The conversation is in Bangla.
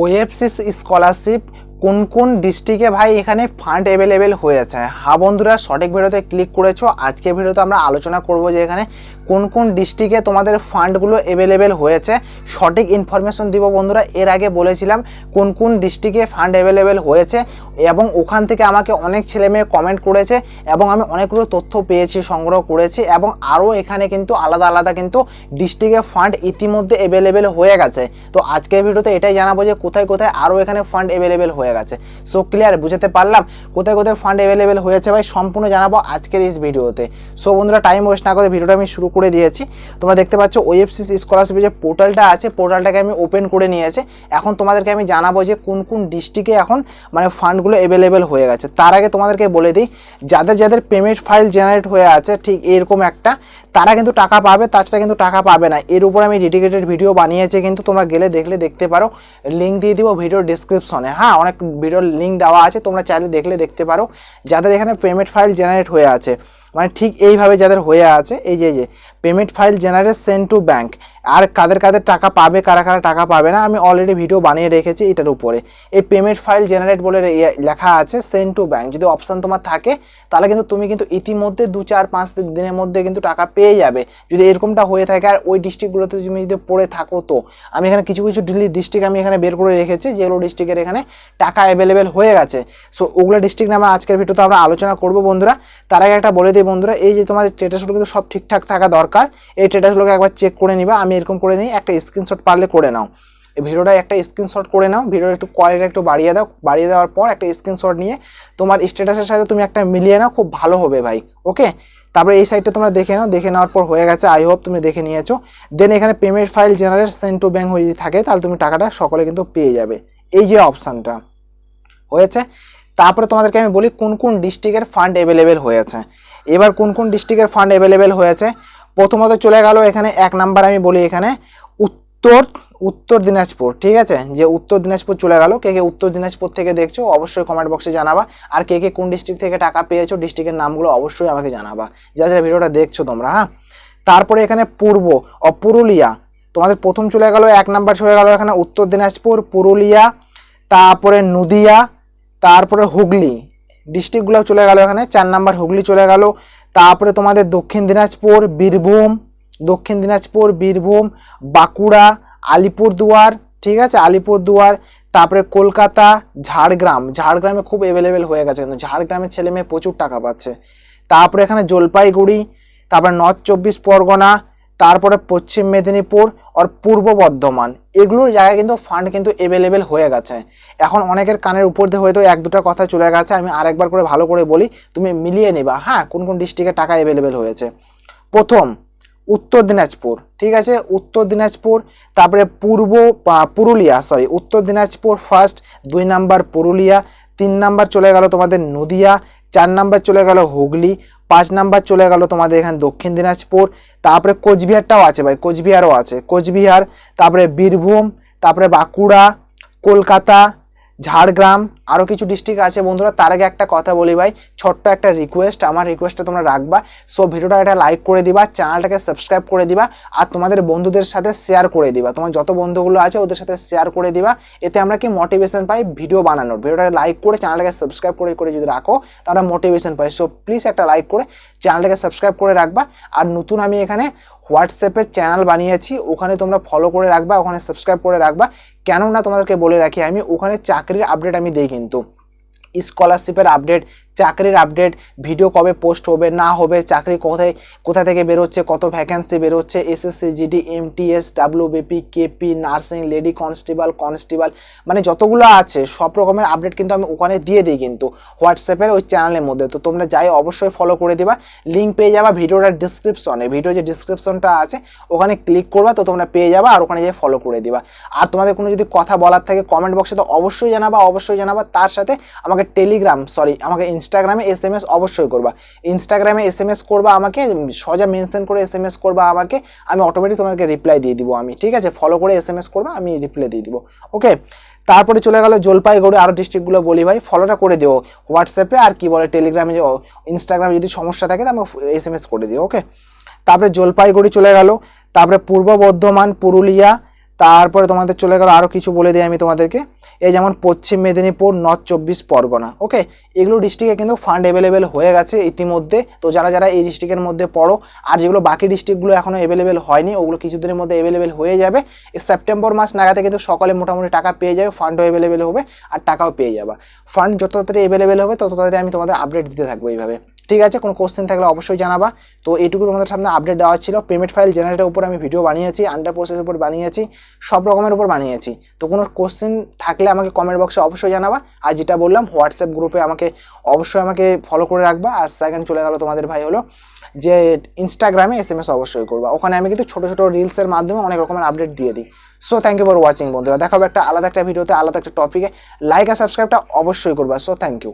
ওয়েবসিস স্কলারশিপ কোন কোন ডিস্ট্রিক্টে ভাই এখানে ফান্ড অ্যাভেলেবেল হয়েছে? হ্যাঁ বন্ধুরা, সঠিক ভিডিওতে ক্লিক করেছ। আজকে ভিডিওতে আমরা আলোচনা করব যে এখানে কোন কোন ডিস্ট্রিক্টে তোমাদের ফান্ডগুলো অ্যাভেলেবেল হয়েছে, সঠিক ইনফরমেশন দিব বন্ধুরা। এর আগে বলেছিলাম কোন কোন ডিস্ট্রিক্টে ফান্ড অ্যাভেলেবেল হয়েছে এবং ওখান থেকে আমাকে অনেক ছেলে মেয়ে কমেন্ট করেছে এবং আমি অনেকগুলো তথ্য পেয়েছি, সংগ্রহ করেছি এবং আরও এখানে কিন্তু আলাদা আলাদা কিন্তু ডিস্ট্রিক্টে ফান্ড ইতিমধ্যে অ্যাভেলেবেল হয়ে গেছে। তো আজকের ভিডিওতে এটাই জানাব যে কোথায় কোথায় আরও এখানে ফান্ড অ্যাভেলেবেল হয়ে গেছে। সো ক্লিয়ার বুঝতে পারলাম? কোথায় কোথায় ফান্ড অ্যাভেলেবেল হয়েছে ভাই? সম্পূর্ণ জানাব আজকের এই ভিডিওতে। সো বন্ধুরা টাইম ওয়েস্ট না করে ভিডিওটা আমি শুরু করে দিয়েছি। তোমরা দেখতে পাচ্ছ ওয়েবসিস স্কলারশিপের যে পোর্টালটা আছে পোর্টালটাকে আমি ওপেন করে নিয়েছি। এখন তোমাদেরকে আমি জানাব যে কোন কোন ডিস্ট্রিক্টে এখন মানে ফান্ডগুলো অ্যাভেলেবেল হয়ে গেছে। তার আগে তোমাদেরকে বলে দিই, যাদের যাদের পেমেন্ট ফাইল জেনারেট হয়ে আছে, ঠিক এরকম একটা, তারা কিন্তু টাকা পাবে, তাছাড়া কিন্তু টাকা পাবে না। এর উপর আমি ডেডিকেটেড ভিডিও বানিয়েছি কিন্তু তোমরা গেলে দেখলে দেখতে পারো। লিঙ্ক দিয়ে দিব ভিডিও ডিসক্রিপশনে হ্যাঁ অনেক ভিডিওর লিঙ্ক দেওয়া আছে, তোমরা চাইলে দেখলে দেখতে পারো। যাদের এখানে পেমেন্ট ফাইল জেনারেট হয়ে আছে। মানে ঠিক এইভাবে যাদের হয়ে আছে, এই যে এই যে payment file generate send to bank আর কাদের কাদের টাকা পাবে, কারা কারা টাকা পাবে না, আমি অলরেডি ভিডিও বানিয়ে রেখেছি এটার উপরে। এই পেমেন্ট ফাইল জেনারেট বলে লেখা আছে সেন্ড টু ব্যাঙ্ক যদি অপশান তোমার থাকে, তাহলে কিন্তু তুমি কিন্তু ইতিমধ্যে দু, চার, পাঁচ দিনের মধ্যে কিন্তু টাকা পেয়ে যাবে। যদি এরকমটা হয়ে থাকে, আর ওই ডিস্ট্রিক্টগুলোতে তুমি যদি পড়ে থাকো তো। আমি এখানে কিছু কিছু ডিস্ট্রিক্ট আমি এখানে বের করে রেখেছি, যেগুলো ডিস্ট্রিক্টের এখানে টাকা অ্যাভেলেবেল হয়ে গেছে। সো ওগুলো ডিস্ট্রিক্ট নামে আজকের ভিডিওতে আমরা আলোচনা করব বন্ধুরা। তার আগে একটা বলে দিই বন্ধুরা, এই যে তোমাদের স্টেটাসগুলো কিন্তু সব ঠিকঠাক থাকা দরকার। এই স্টেটাসগুলোকে একবার চেক করে নিবা। আমি এরকম করে নিই, একটা স্ক্রিনশট পারলে করে নাও। ভিডিওটা একটা স্ক্রিনশট করে নাও, ভিডিওর একটু কোয়ালিটি একটু বাড়িয়ে দাও, বাড়িয়ে দেওয়ার পর একটা স্ক্রিনশট নিয়ে তোমার স্ট্যাটাসের সাথে তুমি একটা মিলিয়ে নাও, খুব ভালো হবে ভাই ওকে তারপরে এই সাইডটা তোমরা দেখে নাও, দেখে নেওয়ার পর হয়ে গেছে আই হোপ তুমি দেখে নিয়েছো। দেন এখানে payment file generate send to bank হয়ে থাকে, তাহলে তুমি টাকাটা সকলে কিন্তু পেয়ে যাবে। এই যে অপশানটা হয়েছে? তারপরে তোমাদেরকে আমি বলি কোন কোন ডিস্ট্রিক্টের ফান্ড অ্যাভেলেবেল হয়েছে। এবার কোন কোন ডিস্ট্রিক্টের ফান্ড অ্যাভেলেবেল হয়েছে? প্রথমত চলে গেল এখানে এক নাম্বার আমি বলি এখানে উত্তর উত্তর দিনাজপুর, ঠিক আছে? যে উত্তর দিনাজপুর চলে গেল। কে কে উত্তর দিনাজপুর থেকে দেখছ অবশ্যই কমেন্ট বক্সে জানাবা। আর কে কে কোন ডিস্ট্রিক্ট থেকে টাকা পেয়েছ ডিস্ট্রিক্টের নামগুলো অবশ্যই আমাকে জানাবা। যারা যারা ভিডিওটা দেখছ তোমরা হ্যাঁ? তারপরে এখানে পূর্ব ও পুরুলিয়া। তোমাদের প্রথম চলে গেল, এক নাম্বার চলে গেল এখানে উত্তর দিনাজপুর, পুরুলিয়া, তারপরে নদিয়া, তারপরে হুগলি। ডিস্ট্রিক্টগুলো চলে গেল এখানে, চার নাম্বার হুগলি চলে গেল। তারপরে তোমাদের দক্ষিণ দিনাজপুর, বীরভূম, দক্ষিণ দিনাজপুর, বীরভূম, বাঁকুড়া, আলিপুরদুয়ার, ঠিক আছে? আলিপুরদুয়ার, তারপরে কলকাতা, ঝাড়গ্রাম। ঝাড়গ্রামে খুব অ্যাভেলেবেল হয়ে গেছে কিন্তু ঝাড়গ্রামের ছেলে মেয়ে প্রচুর টাকা পাচ্ছে। তারপরে এখানে জলপাইগুড়ি, তারপরে নর্থ চব্বিশ পরগনা তারপরে পশ্চিম মেদিনীপুর আর পূর্ব বর্ধমান। এগুলোর জায়গায় কিন্তু ফান্ড কিন্তু অ্যাভেলেবেল হয়ে গেছে। এখন অনেকের কানের উপর দিয়ে হয়তো এক দুটো কথা চলে গেছে, আমি আরেকবার করে ভালো করে বলি, তুমি মিলিয়ে নিবা। হ্যাঁ কোন কোন ডিস্ট্রিক্টে টাকা অ্যাভেলেবেল হয়েছে? প্রথম, উত্তর দিনাজপুর, ঠিক আছে? উত্তর দিনাজপুর, তারপরে পূর্ব পুরুলিয়া সরি উত্তর দিনাজপুর ফার্স্ট দুই নাম্বার পুরুলিয়া, তিন নাম্বার চলে গেল তোমাদের নদিয়া, চার নাম্বার চলে গেল হুগলি, পাঁচ নাম্বার চলে গেল তোমাদের এখানে দক্ষিণ দিনাজপুর তারপরে কোচবিহারটাও আছে ভাই কোচবিহারও আছে। কোচবিহার তারপরে বীরভূম তারপরে বাঁকুড়া কলকাতা ঝাড়গ্রাম আরও কিছু ডিস্ট্রিক্ট আছে। বন্ধুরা, তার আগে একটা কথা বলি ভাই, ছোট্ট একটা রিকোয়েস্ট আমার রিকোয়েস্টটা তোমরা রাখবা। সো ভিডিওটা একটা লাইক করে দিবা চ্যানেলটাকে সাবস্ক্রাইব করে দিবা, আর তোমাদের বন্ধুদের সাথে শেয়ার করে দিবা। তোমার যত বন্ধুগুলো আছে, ওদের সাথে শেয়ার করে দিবা। এতে আমরা কি মোটিভেশন পাই? ভিডিও বানানোর। ভিডিওটা লাইক করে চ্যানেলটাকে সাবস্ক্রাইব করে করে যদি রাখো, তাহলে মোটিভেশন পাই। সো প্লিজ একটা লাইক করে চ্যানেলটাকে সাবস্ক্রাইব করে রাখবা। আর নতুন আমি এখানে হোয়াটসঅ্যাপের চ্যানেল বানিয়েছি, ওখানে তোমরা ফলো করে রাখবা, ওখানে সাবস্ক্রাইব করে রাখবা। কেননা তোমাদেরকে বলে রাখি, আমি ওখানে চাকরির আপডেট আমি দিই কিন্তু। স্কলারশিপের আপডেট চাকরির আপডেট ভিডিও কবে পোস্ট হবে, না হবে, চাকরি কোথায়, কোথা থেকে বেরোচ্ছে, কত ভ্যাকেন্সি বেরোচ্ছে SSC GD MTS WBP KP nursing lady constable constable মানে যতগুলো আছে, সব রকমের আপডেট কিন্তু আমি ওখানে দিয়ে দিই কিন্তু হোয়াটসঅ্যাপের ওই চ্যানেলের মধ্যে। তো তোমরা যাই, অবশ্যই ফলো করে দিবা। লিঙ্ক পেয়ে যাবা ভিডিওটার ডিসক্রিপশনে ভিডিও যে ডিসক্রিপশনটা আছে, ওখানে ক্লিক করবা, তো তোমরা পেয়ে যাবা আর ওখানে যেয়ে ফলো করে দিবা। আর তোমাদের কোনো যদি কথা বলার থাকে কমেন্ট বক্সে তো অবশ্যই জানাবা অবশ্যই জানাবা। তার সাথে আমাকে টেলিগ্রাম সরি আমাকে ইনস্টাগ্রামে এস এম এস অবশ্যই করবা। ইনস্টাগ্রামে এস এম এস করবা আমাকে, সোজা মেনশন করে এস এম এস করবা আমাকে, আমি অটোমেটিক তোমাকে রিপ্লাই দিয়ে দিব আমি, ঠিক আছে? ফলো করে এস এম এস করবা, আমি রিপ্লাই দিয়ে দিব ওকে তারপরে চলে গেল জলপাইগুড়ি আরও ডিস্ট্রিক্টগুলো বলি ভাই ফলোটা করে দিও। হোয়াটসঅ্যাপে আর কি বলে টেলিগ্রামে ইনস্টাগ্রামে যদি সমস্যা থাকে তো আমাকে এস এম এস করে দিও ওকে তারপরে জলপাইগুড়ি চলে গেল, তারপরে পূর্ব বর্ধমান, পুরুলিয়া তারপরে তোমাদের চলে গেল আরও কিছু বলে দিই আমি তোমাদেরকে। এই যেমন পশ্চিম মেদিনীপুর নর্থ চব্বিশ পরগনা ওকে এগুলো ডিস্ট্রিক্টে কিন্তু ফান্ড অ্যাভেলেবেল হয়ে গেছে ইতিমধ্যে। তো যারা যারা এই ডিস্ট্রিক্টের মধ্যে পড়ো, আর যেগুলো বাকি ডিস্ট্রিক্টগুলো এখনও অ্যাভেলেবেল হয়নি, ওগুলো কিছুদিনের মধ্যে অ্যাভেলেবেল হয়ে যাবে। সেপ্টেম্বর মাস নাগাদে কিন্তু সকালে মোটামুটি টাকা পেয়ে যাবে ফান্ডও অ্যাভেলেবেল হবে, আর টাকাও পেয়ে যাবে। ফান্ড যত তাড়াতাড়ি অ্যাভেলেবেল হবে, তত তাড়াতাড়ি আমি তোমাদের আপডেট দিতে থাকব এইভাবে। ঠিক আছে, কোনো কোশ্চেন থাকলে অবশ্যই জানাবা। তো এটুকু তোমাদের সামনে আপডেট দেওয়া ছিল। পেমেন্ট ফাইল জেনারেটের উপর আমি ভিডিও বানিয়েছি আন্ডার প্রসেসের উপর বানিয়েছি, সব রকমের উপর বানিয়েছি। তো কোনো কোশ্চেন থাকলে আমাকে কমেন্ট বক্সে অবশ্যই জানাবা। আর যেটা বললাম হোয়াটসঅ্যাপ গ্রুপে আমাকে অবশ্যই আমাকে ফলো করে রাখবা। আর সেকেন্ড চলে গেল তোমাদের ভাই হলো যে ইনস্টাগ্রামে এস এম এস অবশ্যই করবা। ওখানে আমি কিন্তু ছোটো ছোটো রিলসের মাধ্যমে অনেক রকমের আপডেট দিয়ে দিই। So thank you for watching বন্ধুরা। দেখাবো একটা আলাদা একটা ভিডিওতে আলাদা একটা টপিকে লাইক আর সাবস্ক্রাইবটা অবশ্যই করবা। So thank you